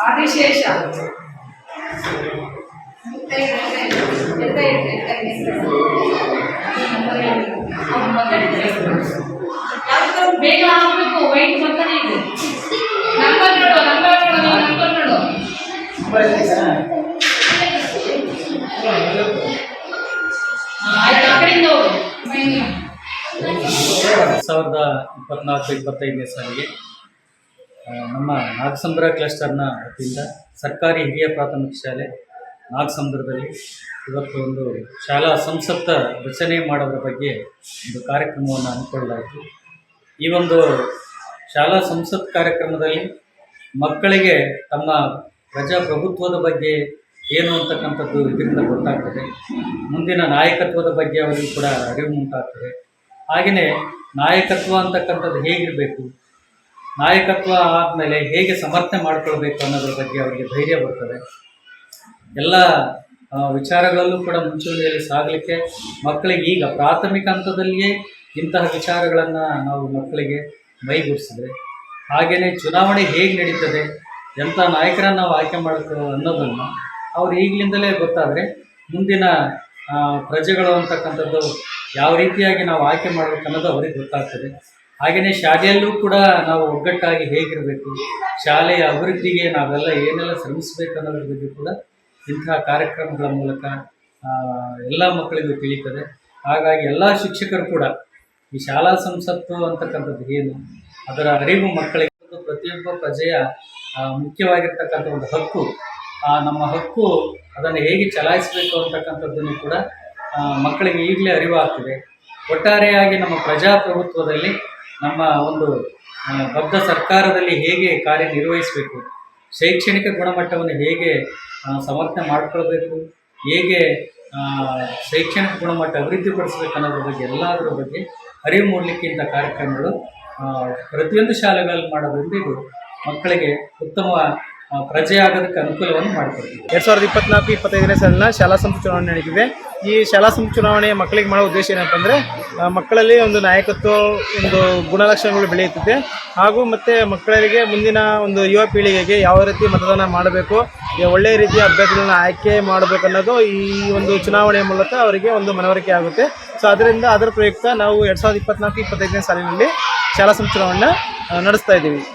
ಆದಿಶೇಷ ಬೇಗ ಹಾಕ್ಬೇಕು ವೈಟ್ ಬರ್ತಾನೆ ಇದೆ ನಂಬರ್ ನೋಡು ನಂಬರ್ ನಂಬರ್ ನೋಡು. ಸಾವಿರದ ಇಪ್ಪತ್ನಾಲ್ಕು, ಇಪ್ಪತ್ತೈದನೇ ಸಾಲಿಗೆ ನಮ್ಮ ನಾಗಸಂದ್ರ ಕ್ಲಸ್ಟರ್ನ ವತಿಯಿಂದ ಸರ್ಕಾರಿ ಹಿರಿಯ ಪ್ರಾಥಮಿಕ ಶಾಲೆ ನಾಗಸಂದ್ರದಲ್ಲಿ ಇವತ್ತು ಒಂದು ಶಾಲಾ ಸಂಸತ್ತ ರಚನೆ ಮಾಡೋದ್ರ ಬಗ್ಗೆ ಒಂದು ಕಾರ್ಯಕ್ರಮವನ್ನು ಹಮ್ಮಿಕೊಳ್ಳಲಾಯಿತು. ಈ ಒಂದು ಶಾಲಾ ಸಂಸತ್ ಕಾರ್ಯಕ್ರಮದಲ್ಲಿ ಮಕ್ಕಳಿಗೆ ತಮ್ಮ ಪ್ರಜಾಪ್ರಭುತ್ವದ ಬಗ್ಗೆ ಏನು ಅಂತಕ್ಕಂಥದ್ದು ಇದರಿಂದ ಗೊತ್ತಾಗ್ತದೆ. ಮುಂದಿನ ನಾಯಕತ್ವದ ಬಗ್ಗೆ ಅವರಿಗೂ ಕೂಡ ಅರಿವು ಉಂಟಾಗ್ತದೆ. ಹಾಗೆಯೇ ನಾಯಕತ್ವ ಅಂತಕ್ಕಂಥದ್ದು ಹೇಗಿರಬೇಕು? ನಾಯಕತ್ವ ಆದಮೇಲೆ ಹೇಗೆ ಸಮರ್ಥನೆ ಮಾಡ್ಕೊಳ್ಬೇಕು ಅನ್ನೋದ್ರ ಬಗ್ಗೆ ಅವರಿಗೆ ಧೈರ್ಯ ಬರ್ತದೆ. ಎಲ್ಲ ವಿಚಾರಗಳಲ್ಲೂ ಕೂಡ ಮುಂಚೂಣಿಯಲ್ಲಿ ಸಾಗಲಿಕ್ಕೆ ಮಕ್ಕಳಿಗೆ ಈಗ ಪ್ರಾಥಮಿಕ ಹಂತದಲ್ಲಿಯೇ ಇಂತಹ ವಿಚಾರಗಳನ್ನು ನಾವು ಮಕ್ಕಳಿಗೆ ಮೈಗೂಡಿಸಿದ್ರೆ ಹಾಗೆಯೇ ಚುನಾವಣೆ ಹೇಗೆ ನಡೀತದೆ ಎಂಥ ನಾಯಕರನ್ನು ನಾವು ಆಯ್ಕೆ ಮಾಡ್ತೇವೆ ಅನ್ನೋದನ್ನು ಅವ್ರು ಈಗಲಿಂದಲೇ ಗೊತ್ತಾದರೆ ಮುಂದಿನ ಪ್ರಜೆಗಳು ಅಂತಕ್ಕಂಥದ್ದು ಯಾವ ರೀತಿಯಾಗಿ ನಾವು ಆಯ್ಕೆ ಮಾಡಬೇಕು ಅನ್ನೋದು ಅವರಿಗೆ ಗೊತ್ತಾಗ್ತದೆ. ಹಾಗೆಯೇ ಶಾಲೆಯಲ್ಲೂ ಕೂಡ ನಾವು ಒಗ್ಗಟ್ಟಾಗಿ ಹೇಗಿರಬೇಕು, ಶಾಲೆಯ ಅಭಿವೃದ್ಧಿಗೆ ನಾವೆಲ್ಲ ಏನೆಲ್ಲ ಶ್ರಮಿಸಬೇಕು ಅನ್ನೋದ್ರ ಬಗ್ಗೆ ಕೂಡ ಇಂತಹ ಕಾರ್ಯಕ್ರಮಗಳ ಮೂಲಕ ಎಲ್ಲ ಮಕ್ಕಳಿಗೂ ತಿಳಿತದೆ ಹಾಗಾಗಿ ಎಲ್ಲ ಶಿಕ್ಷಕರು ಕೂಡ ಈ ಶಾಲಾ ಸಂಸತ್ತು ಅಂತಕ್ಕಂಥದ್ದು ಏನು, ಅದರ ಅರಿವು ಮಕ್ಕಳಿಗೆ ಪ್ರತಿಯೊಬ್ಬ ಪ್ರಜೆಯ ಮುಖ್ಯವಾಗಿರ್ತಕ್ಕಂಥ ಒಂದು ಹಕ್ಕು, ಆ, ನಮ್ಮ ಹಕ್ಕು ಅದನ್ನು ಹೇಗೆ ಚಲಾಯಿಸಬೇಕು ಅಂತಕ್ಕಂಥದ್ದನ್ನು ಕೂಡ ಮಕ್ಕಳಿಗೆ ಈಗಲೇ ಅರಿವಾಗ್ತದೆ. ಒಟ್ಟಾರೆಯಾಗಿ ನಮ್ಮ ಪ್ರಜಾಪ್ರಭುತ್ವದಲ್ಲಿ ನಮ್ಮ ಒಂದು ಬದ್ಧ ಸರ್ಕಾರದಲ್ಲಿ ಹೇಗೆ ಕಾರ್ಯನಿರ್ವಹಿಸಬೇಕು? ಶೈಕ್ಷಣಿಕ ಗುಣಮಟ್ಟವನ್ನು ಹೇಗೆ ಸಮರ್ಥನೆ ಮಾಡ್ಕೊಳ್ಬೇಕು? ಹೇಗೆ ಶೈಕ್ಷಣಿಕ ಗುಣಮಟ್ಟ ಅಭಿವೃದ್ಧಿಪಡಿಸಬೇಕು ಅನ್ನೋದ್ರ ಬಗ್ಗೆ, ಎಲ್ಲದರ ಬಗ್ಗೆ ಅರಿವು ಮೂಡಲಿಕ್ಕೆ ಇಂಥ ಕಾರ್ಯಕ್ರಮಗಳು ಪ್ರತಿಯೊಂದು ಶಾಲೆಗಳಲ್ಲಿ ಮಾಡೋದ್ರಿಂದ ಇದು ಮಕ್ಕಳಿಗೆ ಉತ್ತಮ ಪ್ರಜೆಯಾಗೋದಕ್ಕೆ ಅನುಕೂಲವನ್ನು ಮಾಡಿಕೊಡ್ತೀವಿ. ಎರಡು ಸಾವಿರದ ಇಪ್ಪತ್ನಾಲ್ಕು, ಇಪ್ಪತ್ತೈದನೇ ಸಾಲಿನ ಶಾಲಾ ಸಂಸ್ಥೆ ಚುನಾವಣೆ ಈ ಶಾಲಾ ಸಂಸ್ಥೆ ಚುನಾವಣೆ ಮಕ್ಕಳಿಗೆ ಮಾಡೋ ಉದ್ದೇಶ ಏನಪ್ಪ ಅಂದರೆ ಮಕ್ಕಳಲ್ಲಿ ಒಂದು ನಾಯಕತ್ವ, ಒಂದು ಗುಣಲಕ್ಷಣಗಳು ಬೆಳೆಯುತ್ತದೆ. ಹಾಗೂ ಮತ್ತು ಮಕ್ಕಳಿಗೆ ಮುಂದಿನ ಒಂದು ಯುವ ಪೀಳಿಗೆಗೆ ಯಾವ ರೀತಿ ಮತದಾನ ಮಾಡಬೇಕು ಒಳ್ಳೆಯ ರೀತಿಯ ಅಭ್ಯರ್ಥಿಗಳನ್ನ ಆಯ್ಕೆ ಮಾಡಬೇಕು ಅನ್ನೋದು ಈ ಒಂದು ಚುನಾವಣೆಯ ಮೂಲಕ ಅವರಿಗೆ ಒಂದು ಮನವರಿಕೆ ಆಗುತ್ತೆ. ಸೊ ಅದರಿಂದ ಅದರ ಪ್ರಯುಕ್ತ ನಾವು ಎರಡು ಸಾವಿರದ ಇಪ್ಪತ್ನಾಲ್ಕು, ಇಪ್ಪತ್ತೈದನೇ ಸಾಲಿನಲ್ಲಿ ಶಾಲಾ ಸಂಸ್ಥೆ ಚುನಾವಣೆ ನಡೆಸ್ತಾ ಇದ್ದೀವಿ.